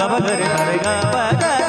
గవ గరి గరి గ